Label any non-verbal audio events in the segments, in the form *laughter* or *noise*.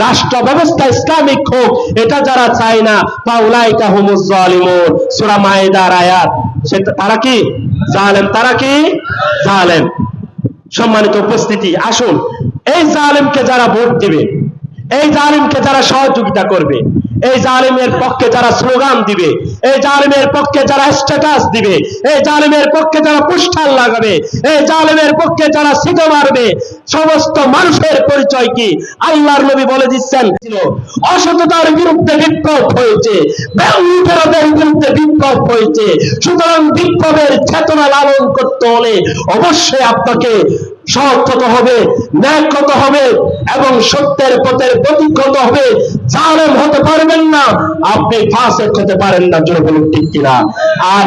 রাষ্ট্র ব্যবস্থা ইসলামিক হোক, এটা যারা চায় না পাউলাইকা হুমুজ জালিমুন। সূরা মায়েদার আয়াত। সেটা তারা কি? জালেম। তারা কি? জালেম। সম্মানিত উপস্থিতি, আসুন। এই জালেমকে যারা ভোট দিবে, এই জালিমকে যারা সহযোগিতা করবে এই জালিমের পক্ষে যারা স্লোগান দিবে, এই জালিমের পক্ষে যারা স্ট্যাটাস দিবে, এই জালিমের পক্ষে যারা পুষ্ঠার লাগাবে, এই জালিমের পক্ষে যারা সিটো মারবে, সমস্ত মানুষের পরিচয় কি? আল্লাহর নবী বলে দিচ্ছেন, অসততার বিরুদ্ধে বিপ্লব হয়েছে ব্যঙ্গের বিরুদ্ধে বিপ্লব হয়েছে, সুতরাং বিপ্লবের চেতনা লালন করতে হলে অবশ্যই আপনাকে সৎ হবে ন্যায় হতে হবে এবং সত্যের পথের প্রতীক হতে হবে। জালেম হতে পারবেন না, আপনি পারেন না বলুন ঠিক কিনা? আর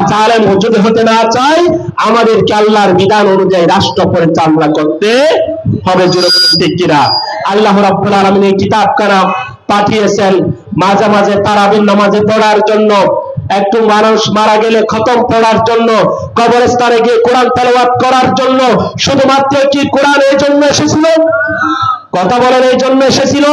যদি হতে না চাই বিধান অনুযায়ী রাষ্ট্র পরিচালনা করতে হবে, জোরে বলুন ঠিক কিনা? আল্লাহ রাব্বুল আলামিন এই পাঠিয়েছেন, মাঝে মাঝে তারাবির নামাজে পড়ার জন্য। একটু মানুষ মারা গেলে খতম পড়ার জন্য, কবরস্থানে গিয়ে কোরআন তেলাওয়াত করার জন্য, শুধুমাত্র কি কোরআন এই জন্য এসেছিল? কথা বলেন, এই জন্য এসেছিল?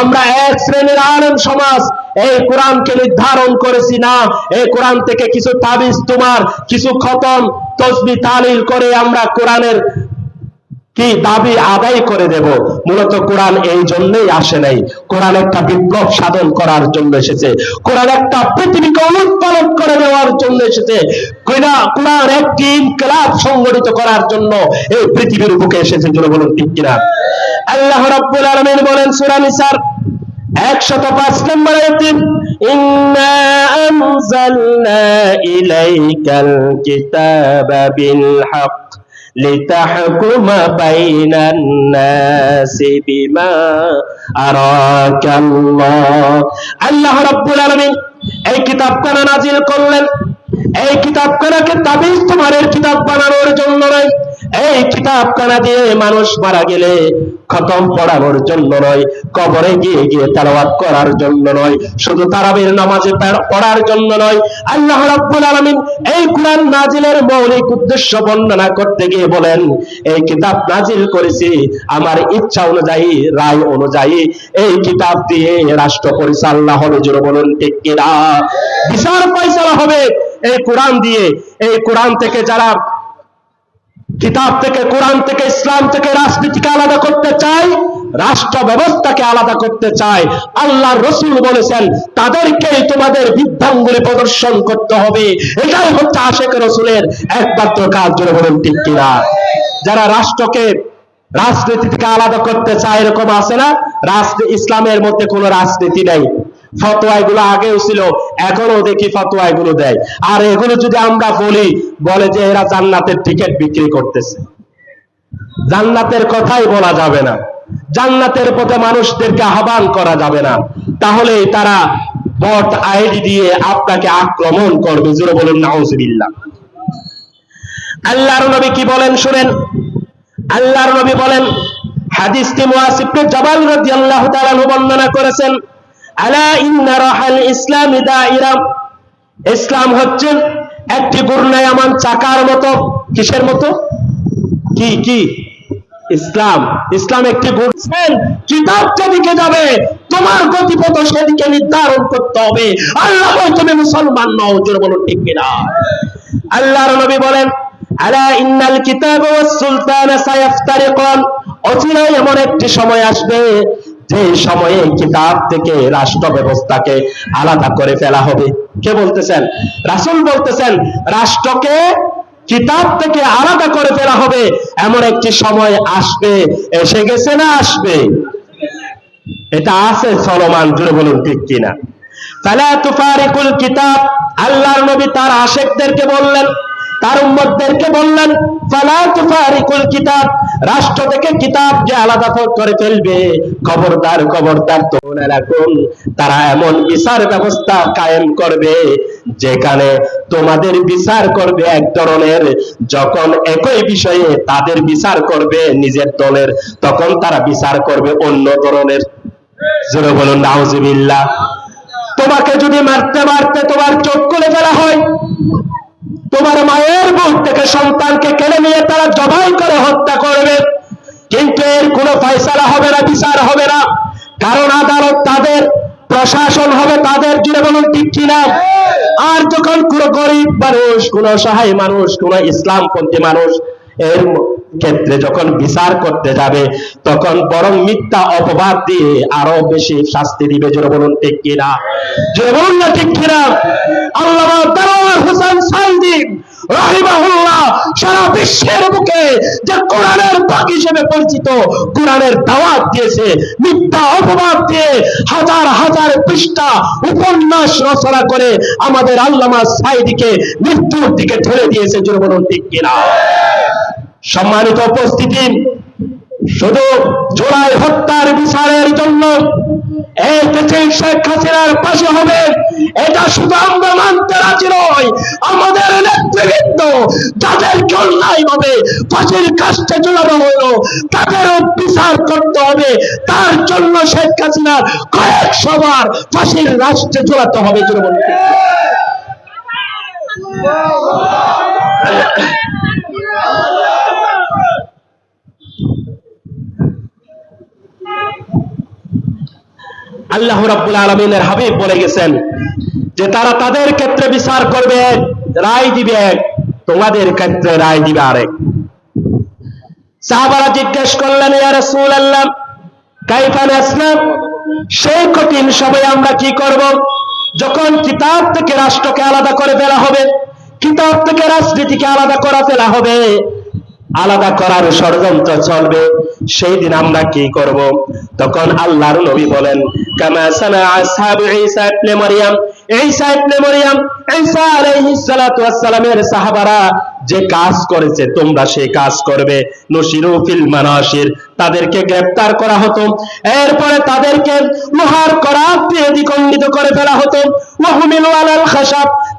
আমরা এক শ্রেণির আলেম সমাজ, এই কোরআনকে নির্ধারণ করেছি না, এই কোরআন থেকে কিছু তাবিজ তোমার, কিছু খতম, তসবি তালিল করে আমরা কোরআনের কি দাবি আদায় করে দেব? মূলত কোরআন এই জন্যই আসে নাই। কোরআন একটা বিপ্লব সাধন করার জন্য এসেছে। কোরআন একটা পৃথিবীকে অনুৎপাদন করে দেওয়ার জন্য এসেছে। কোরআন একটি ইনকলাব সংগঠিত করার জন্য এই পৃথিবীর বুকে এসেছে। জন্য বলুন, ঠিক কিনা? আল্লাহ রাব্বুল আলামিন বলেন, সূরা নিসার একশত পাঁচ নম্বর আয়াতে, ইন্না আনজালনা ইলাইকাল কিতাবা বিল হক। لتحكم بين الناس بما أراك الله আল্লাহ রাব্বুল আলামিন এই কিতাবখানা নাজিল করলেন এই কিতাবখানাকে তাবিজ তোমারের কিতাব বানানোর জন্য নয় এই কিতাবখানা দিয়ে মানুষ মারা গেলে খতম পড়ানোর জন্য নয়, কবরে গিয়ে গিয়ে তেলাওয়াত করার জন্য নয়, শুধু তারাবির নামাজে পড়ার জন্য নয়। আল্লাহ রাব্বুল আলামিন এই কোরআন নাজিলের মৌলিক উদ্দেশ্য বর্ণনা করতে গিয়ে বলেন, এই কিতাব নাজিল করেছি আমার ইচ্ছা অনুযায়ী, রায় অনুযায়ী। এই কিতাব দিয়ে রাষ্ট্র পরিচালনা হবে জোরে বলুন ঠিক কিনা? বিচার পয়সালা হবে এই কোরআন দিয়ে। এই কোরআন থেকে যারা কিতাব থেকে, কোরআন থেকে, ইসলাম থেকে রাজনীতিকে আলাদা করতে চায় রাষ্ট্র ব্যবস্থাকে আলাদা করতে চায়। আল্লাহ রসুল বলেছেন, তাদেরকেই তোমাদের বৃদ্ধাঙ্গুলি প্রদর্শন করতে হবে। এটাই হচ্ছে আশেখ রসুলের একমাত্র কাজ জুড়ে বলুন ঠিক কিনা? যারা রাষ্ট্রকে রাজনীতি থেকে আলাদা করতে চায়, এরকম আছে না? রাজনীতি, ইসলামের মধ্যে কোনো রাজনীতি নেই। ফতোয়া এগুলো আগেও ছিল এখনও দেখি ফতোয়া এগুলো দেয়। আর এগুলো যদি আমরা বলি, বলে যে এরা জান্নাতের টিকিট বিক্রি করতেছে। জান্নাতের কথাই বলা যাবে না। জান্নাতের পথে মানুষদেরকে আহ্বান করা যাবে না। তাহলে তারা ভোট আইডি দিয়ে আপনাকে আক্রমণ করবে। জোরে বলুন, নাউজুবিল্লাহ। আল্লাহর নবী কি বলেন শুনেন? আল্লাহর নবী বলেন, হাদিসটি মুয়াসিবকে জবাল রাদিয়াল্লাহু তাআলা বর্ণনা করেছেন ইসলাম ইসলাম হচ্ছে একটি ঘূর্ণায়মান চাকার মতো। কিসের মতো? কি কি? ইসলাম। ইসলাম একটি কিতাব যেদিকে যাবে, তোমার গতিপথ সেদিকে নির্ধারণ করতে হবে। আল্লাহ তুমি মুসলমান নও, জোরে বলুন ঠিক কিনা? আল্লাহর নবী বলেন, আলা ইন্নাল কিতাব ওয়াস সুলতান সায়াফতারিকান। অচিরেই এমন একটি সময় আসবে যে সময়ে কিতাব থেকে রাষ্ট্র ব্যবস্থাকে আলাদা করে ফেলা হবে। কে বলতেছেন? রাসূল বলতেছেন, রাষ্ট্রকে কিতাব থেকে আলাদা করে ফেলা হবে। এমন একটি সময় আসবে, এসে গেছে না আসবে? এটা আছে চলমান জুড়ে বলুন ঠিক কিনা? ফালা তুফারিকুল কিতাব, আল্লাহর নবী তার আশেকদেরকে বললেন, তার উম্মতদেরকে বললেন, ফালা তুফারিকুল কিতাব রাষ্ট্র থেকে কিতাব যে আলাদা করে ফেলবে, খবরদার খবরদার তো মনে রাখুন, তারা এমন বিচার ব্যবস্থা কায়েম করবে, যেখানে তোমাদের বিচার করবে এক ধরনের, যখন একই বিষয়ে তাদের বিচার করবে নিজের দলের, তখন তারা বিচার করবে অন্য ধরনের। জোরে বলুন, নাউজুবিল্লাহ। তোমাকে যদি মারতে মারতে তোমার চোখ খুলে ফেলা হয় তোমার মায়ের বুক থেকে সন্তানকে কেড়ে নিয়ে তারা জবাই করে হত্যা করবে। কিন্তু এর কোনো ফয়সালা হবে না, বিচার হবে না। কারণ আদালত তাদের, প্রশাসন হবে তাদের জুড়ে বলুন, ঠিক কিনা আর যখন কোন গরিব মানুষ, কোন অসহায় মানুষ, কোন ইসলামপন্থী মানুষ এর ক্ষেত্রে যখন বিচার করতে যাবে, তখন বরং মিথ্যা অপবাদ দিয়ে আরও বেশি শাস্তি দিবে, জোরে বলুন, ঠিক কিনা জোরে বলুন না, ঠিক কিনা আল্লাহ দারোয়ার হোসেন সাইদি রাহিমাহুল্লাহ সারা বিশ্বের যে কোরআনের হিসেবে পরিচিত, কোরআনের দাওয়াত দিয়েছে, মিথ্যা অপবাদ দিয়ে হাজার হাজার পৃষ্ঠা উপন্যাস রচনা করে আমাদের আল্লামা সাইদিকে মৃত্যুর দিকে ঠেলে দিয়েছে কিনা? সম্মানিত উপস্থিতি, শুধু জোড়াই হত্যার বিচারের জন্য এই দেশে শেখ পাশে হবে। এটা শুধু মানতে রাজি নয় আমাদের নেতৃবৃন্দ যাদেরকে অন্যায় ভাবে ফাঁসির কাজটা জোড়ানো হলো তাদেরও বিচার করতে হবে। তার জন্য শেখ হাসিনার কয়েক সবার ফাঁসির রাষ্ট্রে জোড়াতে হবে বলতে আল্লাহ রাব্বুল আলমিনের হাবিব বলে গেছেন যে তারা তাদের ক্ষেত্রে বিচার করবে, রায় দিবে। তোমাদের ক্ষেত্রে রায় দিবে আরেক। সাহাবারা জিজ্ঞেস করলেন, ইয়া রাসূলুল্লাহ, কাইফা নাসলাম সেই কঠিন সময় আমরা কি করব? যখন কিতাব থেকে রাষ্ট্রকে আলাদা করে ফেলা হবে, কিতাব থেকে রাজনীতিকে আলাদা করা ফেলা হবে, আলাদা করার ষড়যন্ত্র চলবে, সেই দিন আমরা কি করব? তখন আল্লাহর নবী বলেন যে কাজ করেছে, তোমরা সেই কাজ করবে। নসিরু ফিল মানাশির, তাদেরকে গ্রেফতার করা হতো। এরপরে তাদেরকে লোহার করাত দিয়ে দ্বিখণ্ডিত করে ফেলা হতো।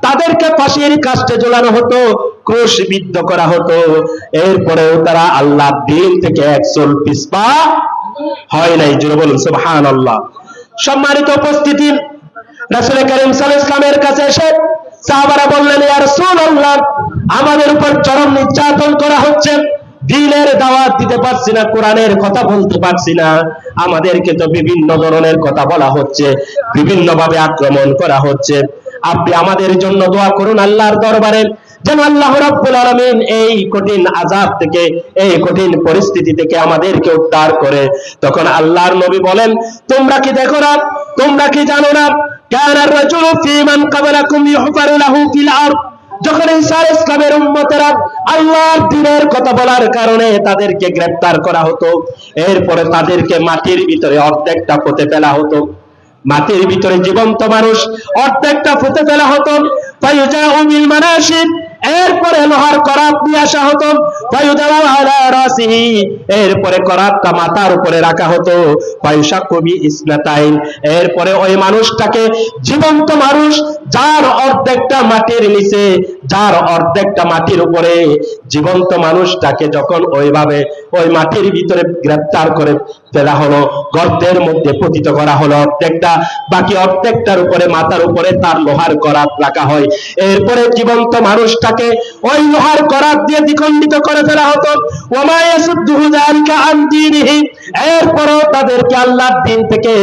তাদেরকে ফাঁসির কাস্টে ঝোলানো হতো, ক্রুশবিদ্ধ করা হতো। এরপরেও তারা আল্লাহ দিন থেকে একচল পিসপা হয় নাই। জুড়ে বলুন, সুবহানাল্লাহ। সম্মানিত উপস্থিতি, রাসূল করিম আলাইহি ইসলামের কাছে এসে সাহাবারা বললেন, ইয়া রাসূলুল্লাহ, আমাদের উপর চরম নির্যাতন করা হচ্ছে। দিনের দাওয়াত দিতে পারছি না, কোরআনের কথা বলতে পারছি না। আমাদেরকে তো বিভিন্ন ধরনের কথা বলা হচ্ছে বিভিন্ন ভাবে আক্রমণ করা হচ্ছে। আপনি আমাদের জন্য দোয়া করুন আল্লাহর দরবারে। যেন আল্লাহ রাব্বুল আলামিন এই কঠিন আযাব থেকে, এই কঠিন পরিস্থিতি থেকে আমাদেরকে উদ্ধার করে। তখন আল্লাহর নবী বলেন, তোমরা কি দেখো না? তোমরা কি জানো না? তাদেরকে গ্রেফতার করা হতো, এরপরে তাদেরকে মাটির ভিতরে অর্ধেকটা পুঁতে ফেলা হতো। মাটির ভিতরে জীবন্ত মানুষ অর্ধেকটা ফুটে ফেলা হতো। ফায়ুজাউ মিল মানাশিদ এরপরে লোহার করাত নিয়ে আসা হতো। এরপরে করাতটা মাথার উপরে রাখা হতো। ফায়ুশাকুবি ইসনাতাইন এরপরে ওই মানুষটাকে জীবন্ত মানুষ, যার অর্ধেকটা মাটির নিচে, যার অর্ধেকটা মাটির উপরে জীবন্ত মানুষটাকে যখন ওইভাবে ওই মাটির ভিতরে গ্রেফতার করে ফেলা হলো। গর্তের মধ্যে পতিত করা হলো অর্ধেকটা। বাকি অর্ধেকটার উপরে মাথার উপরে তার লোহার করাত রাখা হয়। এরপরে জীবন্ত মানুষটাকে ওই লোহার করাত দিয়ে দ্বিখণ্ডিত করে ফেলা হতো। এরপরও তাদেরকে আল্লাহর দিন থেকে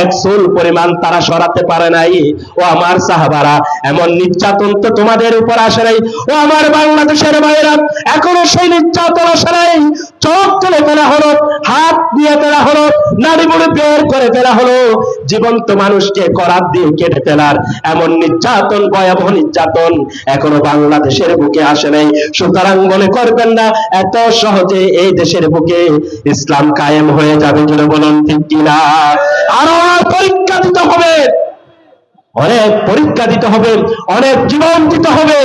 এক চুল পরিমাণ তারা সরাতে পারে নাই। ও আমার সাহাবারা, এমন নির্যাতন তো তোমাদের উপর আসে নাই। ও আমার বাংলাদেশের ভাইরা এখনও সেই নির্যাতন আসে নাই। চোখ তুলে ফেলা হলো, হাত দিয়ে ফেলা হলো নারী মুড়ি বের করে ফেলা হলো। জীবন্ত মানুষকে করাত দিয়ে কেটে ফেলার এমন নির্যাতন, ভয়াবহ নির্যাতন এখনও বাংলাদেশের বুকে আসে নাই। সুতরাং মনে করবেন না, এত সহজে এই দেশের বুকে ইসলাম কায়েম হয়ে যাবে জন্য বলুন, ঠিক কিনা? আরও পরীক্ষা দিতে হবে। অনেক পরীক্ষা দিতে হবে, অনেক জীবন দিতে হবে।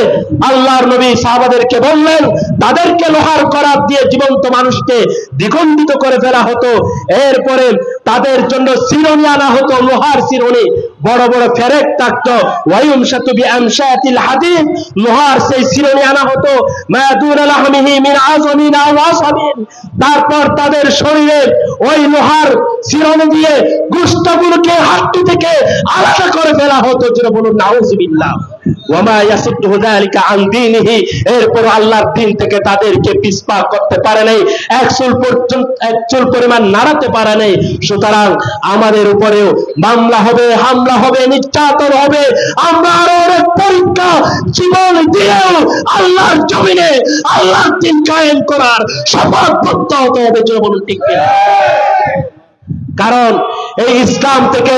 আল্লাহর নবী সাহাবাদেরকে বললেন, তাদেরকে লোহার করাত দিয়ে জীবন্ত মানুষকে দ্বিখণ্ডিত করে ফেলা হতো। এরপরে তাদের জন্য শিরোনি আনা হতো, লোহার শিরোনি বড় বড় ফেরেক থাকতো। ওয়ায়ুম সাতুবি আমশাতিল হাদিদ লোহার সেই শিরোনি আনা হতো। মায়াদুর আলহামিহি মিন আজমিন আও আসামিন। তারপর তাদের শরীরে ওই লোহার শিরোনি দিয়ে গুস্তাগুলোকে হাড্ডি থেকে আলাদা করে ফেলা হতো যেটা বলুন নাউজুবিল্লাহ। আমাদের উপরেও মামলা হবে, হামলা হবে, নির্যাতন হবে। আমরা আরও অনেক পরীক্ষা, জীবন দিয়েও আল্লাহর জমিনে, আল্লাহর দিন কায়েম করার হতে হবে ঠিক কারণ এই ইসলাম থেকে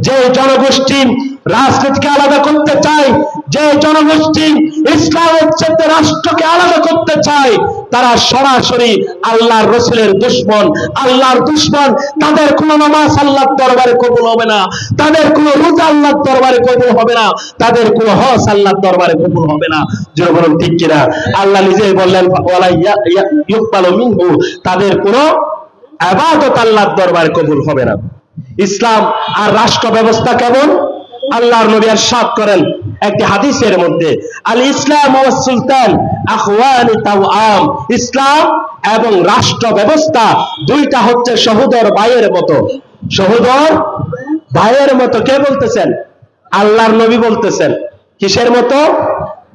যে জনগোষ্ঠী রাজনীতিকে আলাদা করতে চায়, যে জনগোষ্ঠী ইসলামের চেয়ে রাষ্ট্রকে আলাদা করতে চায়, তারা সরাসরি আল্লাহর রসুলের দুশ্মন। আল্লাহর দুশ্মন, তাদের কোনো নামাজ আল্লাহর দরবারে কবুল হবে না। তাদের কোনো রোজা আল্লাহর দরবারে কবুল হবে না। তাদের কোনো হস আল্লাহর দরবারে কবুল হবে না। যে বলুন, ঠিক কিনা? আল্লাহ নিজেই বললেন তাদের কোনো আবাদত আল্লাহর দরবারে কবুল হবে না। ইসলাম আর রাষ্ট্র ব্যবস্থা কেমন? আল্লাহর নবী সাত করেন একটি হাদিসের মধ্যে আল ইসলাম ও সুলতান আখওয়ানি তাওআম ইসলাম এবং রাষ্ট্র ব্যবস্থা দুইটা হচ্ছে সহোদর ভাইয়ের মতো। সহোদর ভাইয়ের মতো কে বলতেছেন? আল্লাহর নবী বলতেছেন। কিসের মতো?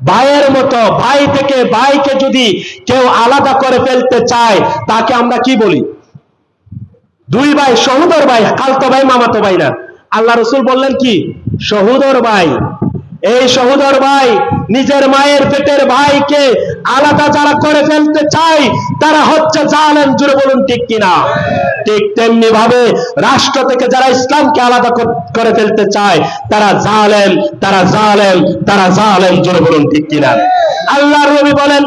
ভাইয়ের মতো। ভাই থেকে ভাইকে যদি কেউ আলাদা করে ফেলতে চায়, তাকে আমরা কি বলি? দুই ভাই, সহোদর ভাই, খালতো ভাই, মামাতো ভাই না। আল্লাহ রসুল বললেন কি? সহোদর ভাই, এই সহোদর ভাই নিজের মায়ের পেটের ভাইকে আলাদা যারা করে ফেলতে চায়, তারা হচ্ছে জালেম জুড়ে বলুন ঠিক কিনা? ঠিক তেমনি ভাবে রাষ্ট্র থেকে যারা ইসলামকে আলাদা করে ফেলতে চায়, তারা জালেম তারা জালেম তারা জালেম জুড়ে বলুন ঠিক কিনা? আল্লাহর নবী বলেন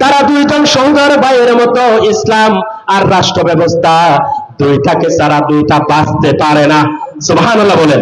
তারা দুইজন সৌন্দর ভাইয়ের মতো ইসলাম আর রাষ্ট্র ব্যবস্থা দুইটাকে ছাড়া দুইটা বাঁচতে পারে না। সুবহানাল্লাহ বলেন।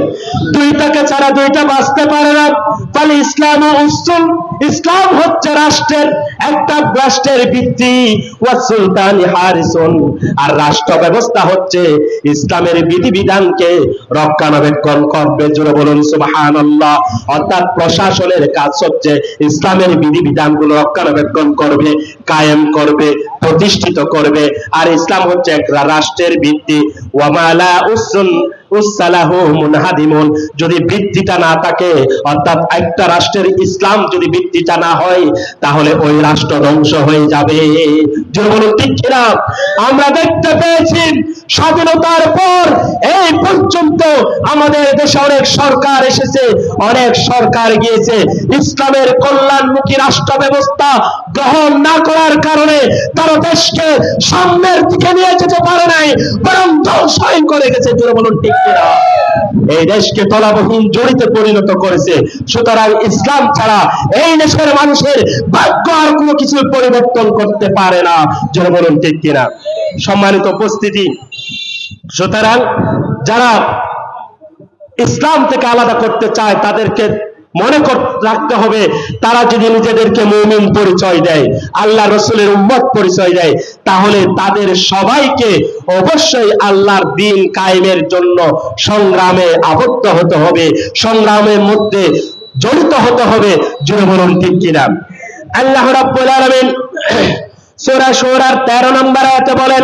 দুইটাকে ছাড়া দুইটা বাঁচতে পারে না। তাহলে ইসলাম ও উসুল ইসলাম হচ্ছে রাষ্ট্রের একটা রাষ্ট্রের ভিত্তি। ওয়া সুলতান হারিসুন। আর রাষ্ট্র ব্যবস্থা হচ্ছে ইসলামের বিধিবিধানকে রক্ষণাবেক্ষণ করবে। জোরে বলুন, সুবহানাল্লাহ। অর্থাৎ প্রশাসনের কাজ হচ্ছে ইসলামের বিধিবিধানগুলো রক্ষণাবেক্ষণ করবে, কায়েম করবে, প্রতিষ্ঠিত করবে। আর ইসলাম হচ্ছে এক রাষ্ট্রের ভিত্তি। ওয়ামালা উসুন উসালাহু মুনহাদিমুন। যদি ভিত্তিটা না থাকে, অর্থাৎ একটা রাষ্ট্রের ইসলাম যদি ভিত্তিটা না হয়, তাহলে ওই রাষ্ট্র ধ্বংস হয়ে যাবে। আমরা দেখতে পেয়েছি স্বাধীনতার পর এই পর্যন্ত আমাদের দেশে অনেক সরকার এসেছে, অনেক সরকার গিয়েছে। ইসলামের কল্যাণমুখী রাষ্ট্র ব্যবস্থা গ্রহণ না করার কারণে তারা দেশকে সামনের দিকে নিয়ে যেতে পারে নাই, বরং ধ্বংসই করে গেছে। জোরে বলুন, ঠিক কিনা? এই দেশকে তলাবহীন জড়িতে পরিণত করেছে। সুতরাং ইসলাম ছাড়া এই দেশের মানুষের ভাগ্য আর কোনো কিছু পরিবর্তন করতে পারে না। বলুন, ঠিক কিনা? সম্মানিত উপস্থিতি। সুতরাং যারা ইসলাম থেকে আলাদা করতে চায়, তাদেরকে মনে রাখতে হবে, তারা যদি নিজেদেরকে মুমিন পরিচয় দেয়, আল্লাহ রসুলের উম্মত পরিচয় দেয়, তাহলে তাদের সবাইকে অবশ্যই আল্লাহর দিন কায়েমের জন্য সংগ্রামে আবদ্ধ হতে হবে। সংগ্রামের মধ্যে জড়িত হতে হবে জুড়ে বলুন ঠিক কিনা আল্লাহ রাব্বুল আলামিন সূরা শুরার *clears throat* 13 নম্বর আয়াতে বলেন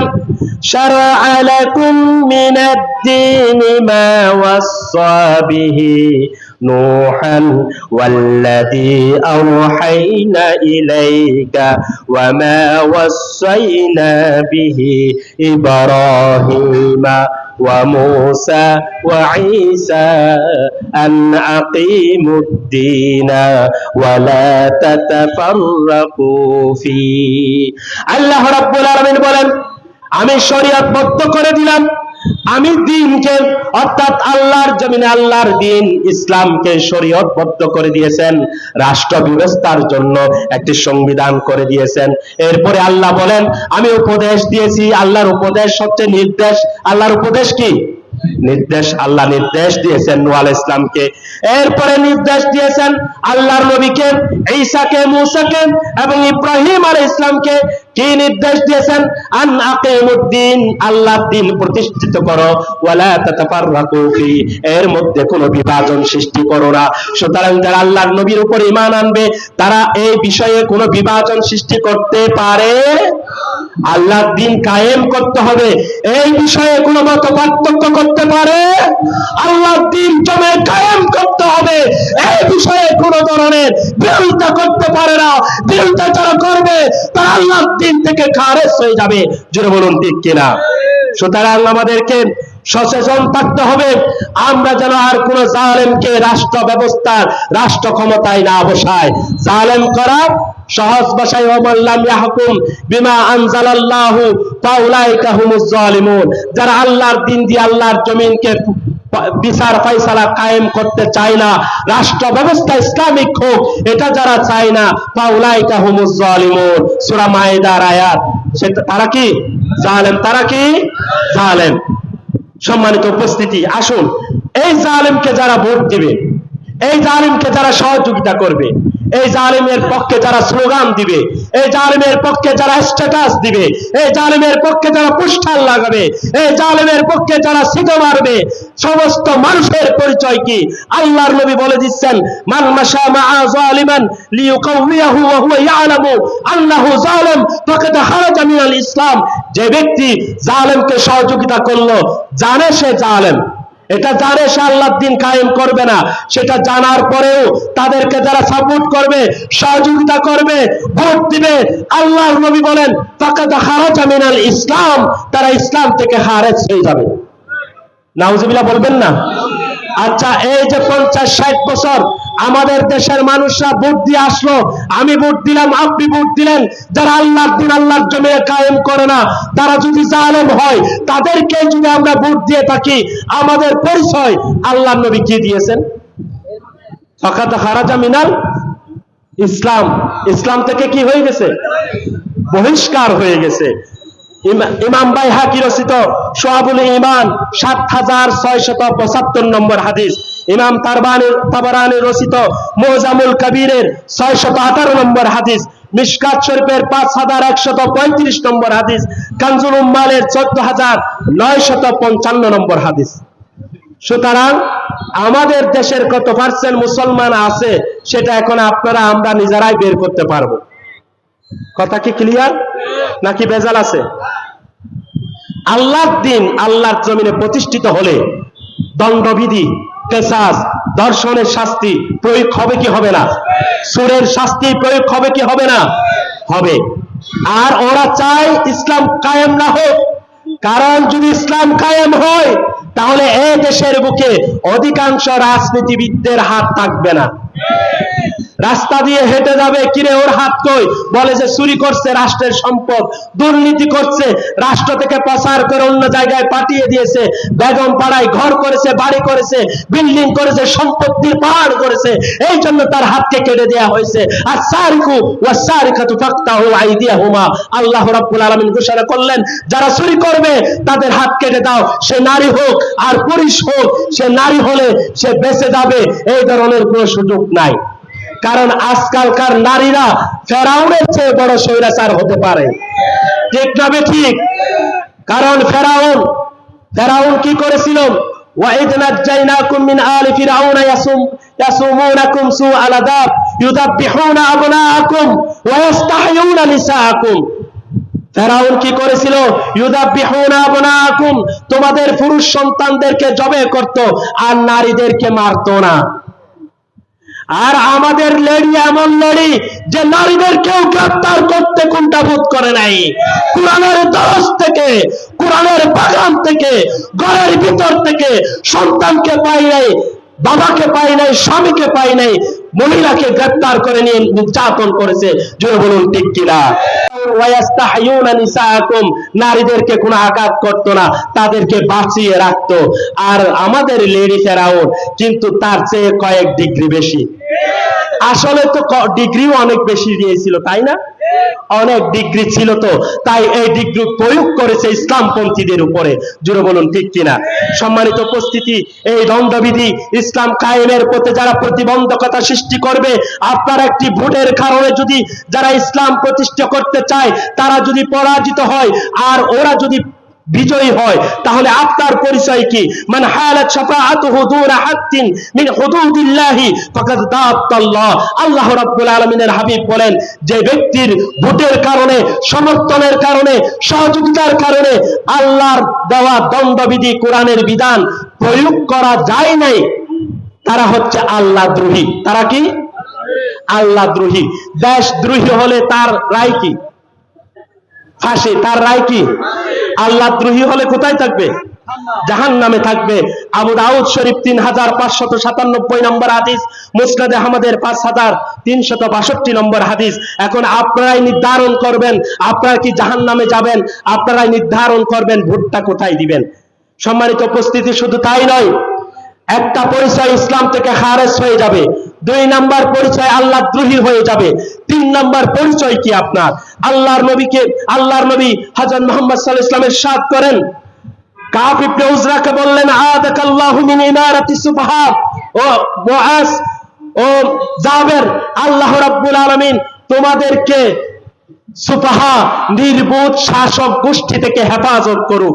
شرع لكم من الدين ما وصى به نوحا والذي أوحينا إليك وما وصينا به إبراهيم وموسى وعيسى أن أقيموا الدين ولا تتفرقوا فيه الله رب العالمين বলেন আমি শরীয়তবদ্ধ করে দিলাম আমি দিনকে অর্থাৎ আল্লাহর জমিনে আল্লাহর দিন ইসলামকে শরীয়তবদ্ধ করে দিয়েছেন রাষ্ট্র ব্যবস্থার জন্য একটি সংবিধান করে দিয়েছেন। এরপরে আল্লাহ বলেন, আমি উপদেশ দিয়েছি, আল্লাহর উপদেশ হচ্ছে নির্দেশ, আল্লাহর উপদেশ কি? নির্দেশ, আল্লাহ নির্দেশ দিয়েছেন নুয়াল ইসলামকে এরপরে নির্দেশ দিয়েছেন আল্লাহর নবীকে, ঈসাকে, মুসাকে এবং ইব্রাহিম আলাইহিস ইসলামকে কি নির্দেশ দিয়েছেন? আন আকিমুদ্দিন, আল্লাহ দিন প্রতিষ্ঠিত করো, ওয়ালা তাতাফাররাকু ফি, এর মধ্যে কোনো বিভাজন সৃষ্টি করো না। সুতরাং যারা আল্লাহর নবীর উপর ঈমান আনবে, তারা এই বিষয়ে কোনো বিভাজন সৃষ্টি করতে পারে আল্লাহর দিন কায়েম করতে হবে। এই বিষয়ে কোনো মত পার্থক্য করতে পারে? আল্লাহর দিন জমে কায়েম করতে হবে। এই বিষয়ে কোনো ধরনের বিরোধিতা করতে পারে না। বিরোধিতা আল্লাহর দিন থেকে খারেজ হয়ে যাবে। জোরে বলুন, ঠিক কিনা? সুতরাং আমাদেরকে সচেতন থাকতে হবে। আমরা যেন আর কোন জালেমকে রাষ্ট্র ব্যবস্থার রাষ্ট্র ক্ষমতায় না বসায় জালেম করা সহজ ভাষায় ওমাল্লাম ইয়াহকুম বিমা আনজালাল্লাহু ফাউলাইকা হুমুজ জালিমুন। যারা আল্লাহর দিন দিয়ে আল্লাহর জমিনকে বিচার ফাইসালা কায়েম করতে চায় না। রাষ্ট্র ব্যবস্থা ইসলামিক হোক, এটা যারা চায় না, ফাউলাইকা হুমুজ জালিমুন। সূরা মায়েদার আয়াত। সেটা তারা কি? জালেম। তারা কি? জালেম। সম্মানিত উপস্থিতি, আসুন। এই জালেমকে যারা ভোট দিবে, এই জালিমকে যারা সহযোগিতা করবে এই জালিমের পক্ষে যারা স্লোগান দিবে, এই জালিমের পক্ষে যারা স্ট্যাটাস দিবে, এই জালিমের পক্ষে যারা পোস্টার লাগাবে, এই জালিমের পক্ষে যারা সিটো মারবে, সমস্ত মানুষের পরিচয় কি? আল্লাহর নবী বলে দিচ্ছেন, মান মাশা মাআ জালিমান লিইউকাউইয়াহু ওয়া হুয়া ইয়ালামু আন্নাহু জালিম ফাকাদ খারাজা মিনাল ইসলাম। যে ব্যক্তি জালেমকে সহযোগিতা করল, জানে সে জালেম। এটা জানে সে আল্লাহর দিন কায়েম করবে না, সেটা জানার পরেও তাদেরকে যারা সাপোর্ট করবে, সহযোগিতা করবে, ভোট দিবে আল্লাহ নবী বলেন, ফাকাদ ইসলাম তারা ইসলাম থেকে হারেজ হয়ে যাবে। নাউজুবিল্লাহ বলবেন না? আচ্ছা এই যে পঞ্চাশ ষাট বছর আমাদের দেশের মানুষরা ভোট দিয়ে আসলো, আমি ভোট দিলাম, আপনি ভোট দিলেন, যারা আল্লাহর দিন আল্লাহর জমে কায়েম করে না, তারা যদি জালেম হয়, তাদেরকে যদি আমরা ভোট দিয়ে থাকি, আমাদের পরিচয় আল্লাহ নবী কি দিয়েছেন? ফাকাত খারাজা মিনাল ইসলাম। ইসলাম থেকে কি হয়ে গেছে? বহিষ্কার হয়ে গেছে। ইমাম বাই হাকি রচিত সোহাবুল ইমান সাত হাজার ছয় শত পঁচাত্তর নম্বর হাদিস। ইমাম তারবানি তাবারানি রচিত মোজামুল কবিরের ছয় শত আঠারো নম্বর হাদিস। মিশকাত শরীফের পাঁচ হাজার একশত পঁয়ত্রিশ নম্বর হাদিস। কানজুল উম্মালের চোদ্দ হাজার নয় শত পঞ্চান্ন নম্বর হাদিস। সুতরাং আমাদের দেশের কত পার্সেন্ট মুসলমান আছে, সেটা এখন আপনারা, আমরা নিজেরাই বের করতে পারব। কথা কি ক্লিয়ার নাকি বেজাল আছে? আল্লাহর দিন আল্লাহর জমিনে প্রতিষ্ঠিত হলে দণ্ডবিধি কেসাস দর্শনের শাস্তি প্রয়োগ হবে কি হবে না? সুরের শাস্তি প্রয়োগ হবে কি হবে না? হবে। আর ওরা চায় ইসলাম কায়েম না হোক। কারণ যদি ইসলাম কায়েম হয়, তাহলে এই দেশের বুকে অধিকাংশ রাজনীতিবিদদের হাত থাকবে না। রাস্তা দিয়ে হেঁটে যাবে, কিরে ওর হাত কই? বলে যে, চুরি করছে রাষ্ট্রের সম্পদ, দুর্নীতি করছে, রাষ্ট্র থেকে প্রচার করে অন্য জায়গায় পাঠিয়ে দিয়েছে, বেগম পাড়ায় ঘর করেছে, বাড়ি করেছে, বিল্ডিং করেছে, সম্পত্তির পাহাড় করেছে, এই জন্য তার হাতকে কেটে দেওয়া হয়েছে। আর সারিকু, ওয়া সারিকাতু ফাক্তাহু আইদিয়াহুমা, আল্লাহ রাব্বুল আলামিন ঘোষণা করলেন, যারা চুরি করবে, তাদের হাত কেটে দাও, সে নারী হোক আর পুরুষ হোক, সে নারী হলে সে বেঁচে যাবে, এই ধরনের কোনো সুযোগ নাই। কারণ আজকালকার নারীরা ফেরাউনের চেয়ে বড় স্বৈরাচার হতে পারে ঠিক না বে ঠিক কারণ ফেরাউন ফেরাউন কি করেছিল وَإِذْ نَجَّيْنَاكُمْ مِنْ آلِ فِرْعَوْنَ يَسُومُ- يَسُومُونَكُمْ سُوءَ الْعَذَابِ يُذَبِّحُونَ أَبْنَاءَكُمْ وَيَسْتَحْيُونَ نِسَاءَكُمْ ফেরাউন কি করেছিল ইউদাবিহুনা আবনাকুম তোমাদের পুরুষ সন্তানদেরকে জবে করত আর নারীদেরকে মারতো না আর আমাদের লেডি এমন লেডি যে নারীদের কেউ গ্রেপ্তার করতে কোনটা বোধ করে নাই। কোরআনের দশ থেকে, কোরআনের বাগান থেকে, ঘরের ভিতর থেকে সন্তানকে পাই নাই। বাবাকে পাই নাই, স্বামীকে পাই নাই, মহিলাকে গ্রেপ্তার করে নিয়ে নির্যাতন করেছে। জোরে বলুন, ঠিক কিনা? নারীদেরকে কোনো আঘাত করতো না, তাদেরকে বাঁচিয়ে রাখতো। আর আমাদের লেডি ফেরাউন কিন্তু তার চেয়ে কয়েক ডিগ্রি বেশি। আসলে তো ডিগ্রিও অনেক বেশি দিয়েছিল, তাই না? অনেক ডিগ্রি ছিল তো। তাই এই ডিগ্রি প্রয়োগ করেছে ইসলামপন্থীদের উপরে। জুড়ে বলুন, ঠিক কিনা? সম্মানিত উপস্থিতি, এই দ্বন্দ্ববিধি ইসলাম কায়েমের প্রতি যারা প্রতিবন্ধকতা সৃষ্টি করবে, আপনার একটি ভোটের কারণে যদি যারা ইসলাম প্রতিষ্ঠা করতে চায়, তারা যদি পরাজিত হয়, আর ওরা যদি বিজয়ী হয়, তাহলে আপনার পরিচয় কি? মানে হালাত মিন হুদুদিল্লাহি, ফাকাদ আল্লাহ রাব্বুল আলামিনের হাবিব বলেন, যে ব্যক্তির ভোটের কারণে, সমর্থনের কারণে, সহযোগিতার কারণে আল্লাহর দেওয়া দণ্ডবিধি কোরআনের বিধান প্রয়োগ করা যায় নাই, তারা হচ্ছে আল্লাহ দ্রোহী। তারা কি? আল্লাহ দ্রোহী। দেশদ্রোহী হলে তার রায় কি? ফাঁসি, তার রায় কি? আল্লাহ দ্রোহী হলে কোথায় থাকবে? জাহান নামে থাকবে। আবু দাউদ শরীফ তিন হাজার পাঁচশত সাতানব্বই নম্বর হাদিস, মুসনাদ আহমদের পাঁচ হাজার তিনশত বাষট্টি নম্বর হাদিস। এখন আপনারাই নির্ধারণ করবেন, আপনারা কি জাহান নামে যাবেন? আপনারাই নির্ধারণ করবেন ভোটটা কোথায় দিবেন। সম্মানিত উপস্থিতি শুধু তাই নয়, একটা পরিচয় ইসলাম থেকে খারেজ হয়ে যাবে। দুই নাম্বার পরিচয় আল্লাহ দ্রোহী হয়ে যাবে। তিন নাম্বার পরিচয় কি আপনার? আল্লাহর নবীকে, আল্লাহর নবী হাজার মোহাম্মদ সাল্লাহ ইসলামের সাথ করেন। তোমাদেরকে নির্বোধ শাসক গোষ্ঠী থেকে হেফাজত করুক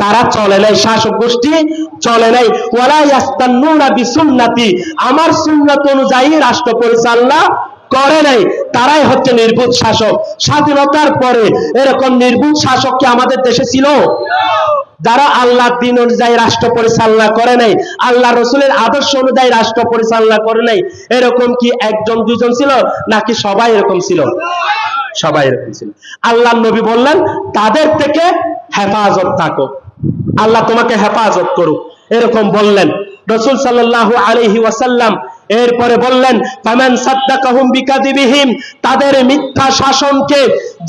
তারা চলে নাই, শাসক গোষ্ঠী চলে নাই। ওয়ালা বিসুন্নতি, আমার সুন্নাত অনুযায়ী রাষ্ট্র পরিচালনা করে নাই। তারাই হচ্ছে নির্ভুত শাসক। স্বাধীনতার পরে এরকম নির্ভুত শাসক কি আমাদের দেশে ছিল? যারা আল্লাহ দিন অনুযায়ী রাষ্ট্র পরিচালনা করে নাই আল্লাহ রসুলের আদর্শ অনুযায়ী রাষ্ট্র পরিচালনা করে নাই, এরকম কি একজন, দুজন ছিল? নাকি সবাই এরকম ছিল? সবাই এরকম ছিল। আল্লাহ নবী বললেন, তাদের থেকে হেফাজত থাকো। আল্লাহ তোমাকে হেফাজত করুক। এরকম বললেন। রসুল সাল্লাহ আলাইহি ওয়াসাল্লাম এরপরে বললেন, ফামান সাদ্দাকাহুম বিকাদিবিহিম তাদের মিথ্যা শাসনকে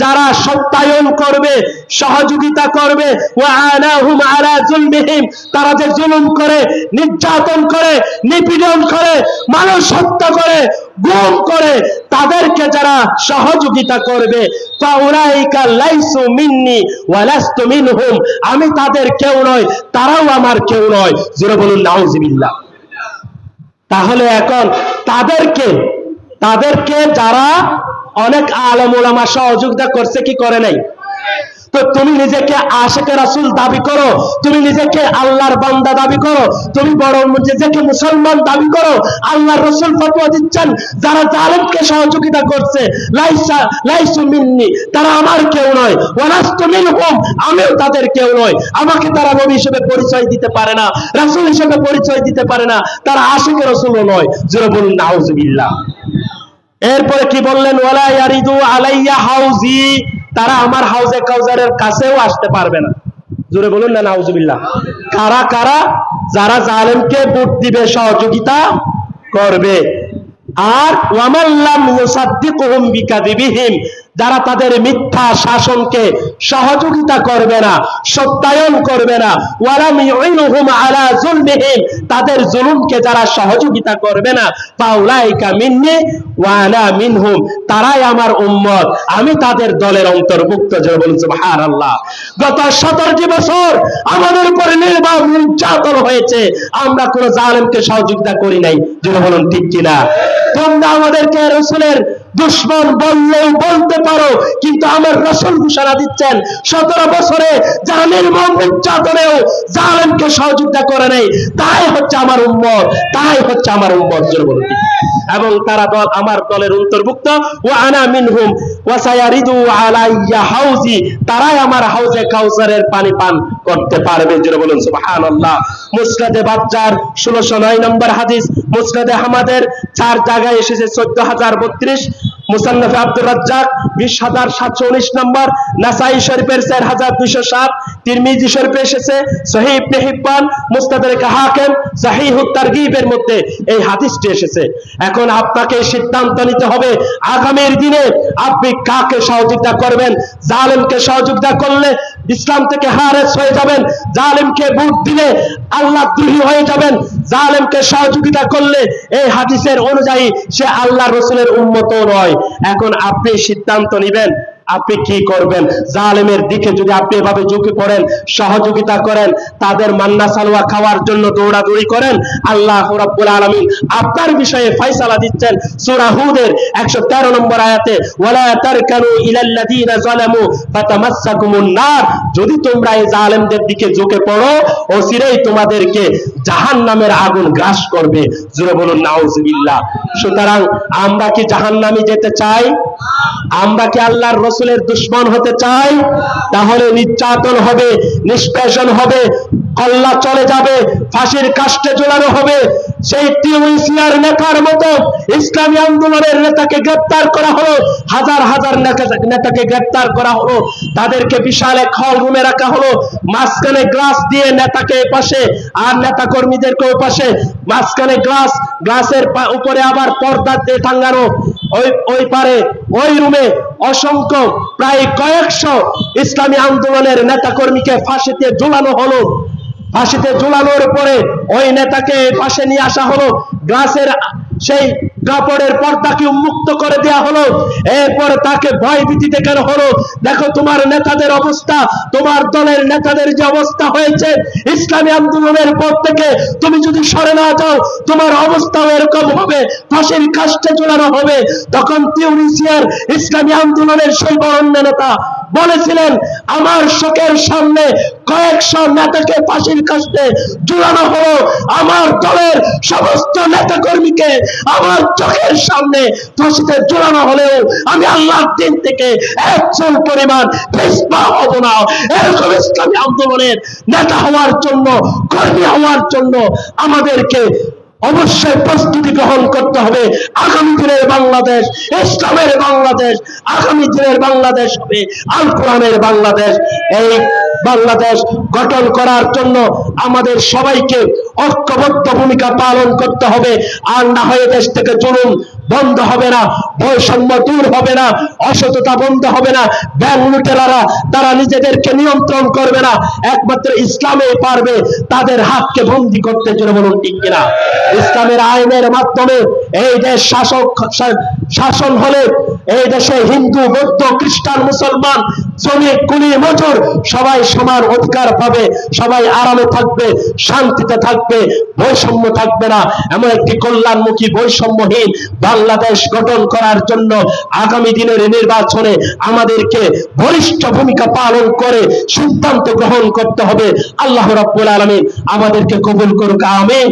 যারা সত্যায়ন করবে, সহযোগিতা করবে, ওয়া আনাহুম আলা জুলমিহিম তারা যে জুলুম করে, নির্যাতন করে, নিপীড়ন করে, মানুষ হত্যা করে, গুম করে, তাদেরকে যারা সহযোগিতা করবে ফাউলাইকা লাইসু মিন্নি ওয়া লাস্তু মিনহুম, আমি তাদের কেউ নয়, তারাও আমার কেউ নয়। জোরে বলুন, নাউজুবিল্লাহ তাহলে এখন তাদেরকে তাদেরকে যারা অনেক আলম ওলামা সহযোগিতা করছে কি করে নাই? তো তুমি নিজেকে আশেকে রাসুল দাবি করো, তুমি নিজেকে আল্লাহর বান্দা দাবি করো, তুমি বড় নিজেকে মুসলমান দাবি করো, আল্লাহর রসুল ফতোয়া দিচ্ছেন, যারা জালেমকে সহযোগিতা করছে তারা আমার কেউ নয় আমিও তাদের কেউ নয় আমাকে তারা নবী হিসেবে পরিচয় দিতে পারে না, রাসূল হিসেবে পরিচয় দিতে পারে না, তারা আশিকে রাসূলও নয়, জোরে বলুন এরপরে কি বললেন, ওয়ালা ইয়ারিদু আলাইয়া হাউজি তারা আমার হাউজে কাউজারের কাছেও আসতে পারবে না। জোরে বলুন না, নাউজুবিল্লাহ। কারা কারা? যারা জালেমকে ভোট দিবে, সহযোগিতা করবে। আর ওয়ামাল্লাম মুসাদ্দিকুহুম বিকাদিবিহিম। যারা তাদের মিথ্যা শাসনকে সহযোগিতা করবে না, সত্যায়ন করবে না তাদের জুলুমকে যারা সহযোগিতা করবে না, ফাউলাইকা মিন্নি মিনহুম, তারাই আমার উম্মত। আমি তাদের দলের অন্তর্ভুক্ত যে বলুন সুবহানাল্লাহ। গত 17 বছর আমাদের উপরে নির্বাহ নির্যাতন হয়েছে। আমরা কোন জালেমকে সহযোগিতা করি নাই যেটা বলুন ঠিক কিনা? তোমরা আমাদেরকে রসুলের দুশ্মন বললেও বলতে পারো, কিন্তু আমার রসুল ঘোষণা দিচ্ছেন, সতেরো বছরে জালের মন নির্যাতনেও সহযোগিতা করে নেই। তাই হচ্ছে আমার উম্মত, তাই হচ্ছে আমার উম্মত, জোরে এবং তারা দল আমার দলের অন্তর্ভুক্ত। ও আনা মিনহুম তারাই আমার হাউজে কাউসারের পানি পান করতে পারবে যেটা বলুন সুবহানাল্লাহ। মুসনাদে বাচ্চার 1609 নম্বর হাদিস, মুসনাদে আহমদের চার জায়গায় এসেছে 14032 মুসান্নাফে আব্দুর রাজ্জাক 20719 নম্বর, নাসাই শরীফের 4207 তিরমিজি শরীফে এসেছে সহিহ ইবনে হিব্বান মুস্তাদরিক হাকিম, সহিহুত তারগিবের মধ্যে এই হাদিসটি এসেছে। এখন আপনাকে সিদ্ধান্ত নিতে হবে, আগামীর দিনে আপনি কাকে সহযোগিতা করবেন? জালেমকে সহযোগিতা করলে ইসলাম থেকে হারেস হয়ে যাবেন, জালেমকে ভোট দিলে আল্লাহ দ্রোহী হয়ে যাবেন, জালেমকে সহযোগিতা করলে এই হাদিসের অনুযায়ী সে আল্লাহ রসুলের উন্মত নয়। এখন আপনি সিদ্ধান্ত নেবেন আপনি কি করবেন? জালেমের দিকে যদি আপনি এভাবে ঝুঁকে পড়েন, সহযোগিতা করেন, তাদের মান্না সালোয়া খাওয়ার জন্য দৌড়াদৌড়ি করেন, আল্লাহ রাব্বুল আলামিন আপনার বিষয়ে ফয়সালা দিচ্ছেন। সূরা হুদের 113 নম্বর আয়াতে, ওয়ালা তারকানু ইলাল্লাযীনা যালামু ফাতামাসসাকুমুন নার। যদি তোমরা এই জালেমদের দিকে ঝুঁকে পড়ো, অচিরেই তোমাদেরকে জাহান্নামের আগুন গ্রাস করবে। জোরে বলুন, নাউজুবিল্লাহ। সুতরাং আমরা কি জাহান্নামে যেতে চাই? আমরা কি আল্লাহর রসুলের দুশ্মন হতে চাই, তাহলে নির্যাতন হবে, নিষ্পেষণ হবে, কল্লা চলে যাবে, ফাঁসির কাষ্টে ঝোলানো হবে। সেই টিউনিসিয়ার নেতার মতো ইসলামী আন্দোলনের নেতাকে গ্রেপ্তার করা হলো, হাজার হাজার নেতাকে গ্রেপ্তার করা হলো। তাদেরকে বিশাল এক হল রুমে রাখা হলো, মাঝখানে গ্লাস দিয়ে নেতাকে পাশে আর নেতা কর্মীদেরকে পাশে মাঝখানে গ্লাস, গ্লাসের উপরে আবার পর্দা দিয়ে টাঙ্গানো ওই ওই পারে, ওই রুমে অসংখ্য, প্রায় কয়েকশো ইসলামী আন্দোলনের নেতা কর্মীকে ফাঁসিতে ঝুলানো হলো। ফাঁসিতে ঝুলানোর পরে ওই নেতাকে পাশে নিয়ে আসা হলো। গ্লাসের সেই কাপড়ের পর্দাকে উন্মুক্ত করে দেয়া হলো। এরপর তাকে ভয় ভীতি দেখানো হলো। দেখো তোমার নেতাদের অবস্থা, তোমার দলের নেতাদের যে অবস্থা হয়েছে, ইসলামী আন্দোলনের পর থেকে তুমি যদি সরে না যাও, তোমার অবস্থাও এরকম হবে, ফাঁসির কাষ্টে ঝুলানো হবে। তখন তিউনিসিয়ার ইসলামী আন্দোলনের সেই বরণ্য নেতা বলেছিলেন, আমার শোকের সামনে কয়েকশো নেতাকে ফাঁসির কাষ্টে ঝুলানো হলো। আমার দলের সমস্ত নেতা কর্মীকে আমার চোখের সামনে ফাঁসিতে ঝুলানো হলেও আমি আল্লাহর দিন থেকে একজন পরিমাণ পিছপা হব না। এরকম ইসলামী আন্দোলনের নেতা হওয়ার জন্য, কর্মী হওয়ার জন্য আমাদেরকে অবশ্যই প্রস্তুতি গ্রহণ করতে হবে। আগামী দিনের বাংলাদেশ ইসলামের বাংলাদেশ, আগামী দিনের বাংলাদেশ হবে আল কোরআনের বাংলাদেশ। এই বাংলাদেশ গঠন করার জন্য আমাদের সবাইকে ঐক্যবদ্ধ ভূমিকা পালন করতে হবে। আর না হয়ে দেশ থেকে জুলুম বন্ধ হবে না, বৈষম্য দূর হবে না, অসততা বন্ধ হবে না, ব্যাংক লুটেরারা, তারা নিজেদেরকে নিয়ন্ত্রণ করবে না, একমাত্র ইসলামে পারবে, তাদের হাতকে বন্দি করতে জন্য বলুন ঠিক কিনা? ইসলামের আইনের মাধ্যমে এই দেশ শাসক, শাসন হলে এই দেশে হিন্দু, বৌদ্ধ, খ্রিস্টান, মুসলমান মজুর সবাই সমান অধিকার পাবে, সবাই আরামে থাকবে, শান্তিতে থাকবে, বৈষম্য থাকবে না। এমন একটি কল্যাণমুখী বৈষম্যহীন বাংলাদেশ গঠন করার জন্য আগামী দিনের নির্বাচনে আমাদেরকে বলিষ্ঠ ভূমিকা পালন করে সিদ্ধান্ত গ্রহণ করতে হবে। আল্লাহ রাব্বুল আলামিন আমাদেরকে কবুল করুক, আমিন।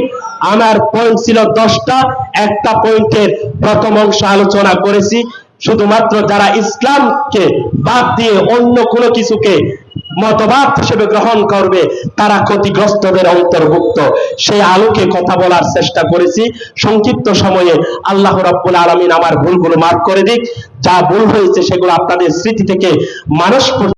আমার পয়েন্ট ছিল দশটা, একটা পয়েন্টের প্রথম অংশ আলোচনা করেছি। শুধুমাত্র যারা ইসলামকে বাদ দিয়ে অন্য কোনো কিছুকে মতবাদ হিসেবে গ্রহণ করবে, তারা ক্ষতিগ্রস্তদের অন্তর্ভুক্ত। সেই আলোকে কথা বলার চেষ্টা করেছি। সংক্ষিপ্ত সময়ে আল্লাহ রাব্বুল আলামিন আমার ভুলগুলো মাফ করে দিক। যা ভুল হয়েছে সেগুলো আপনাদের স্মৃতি থেকে মানুষ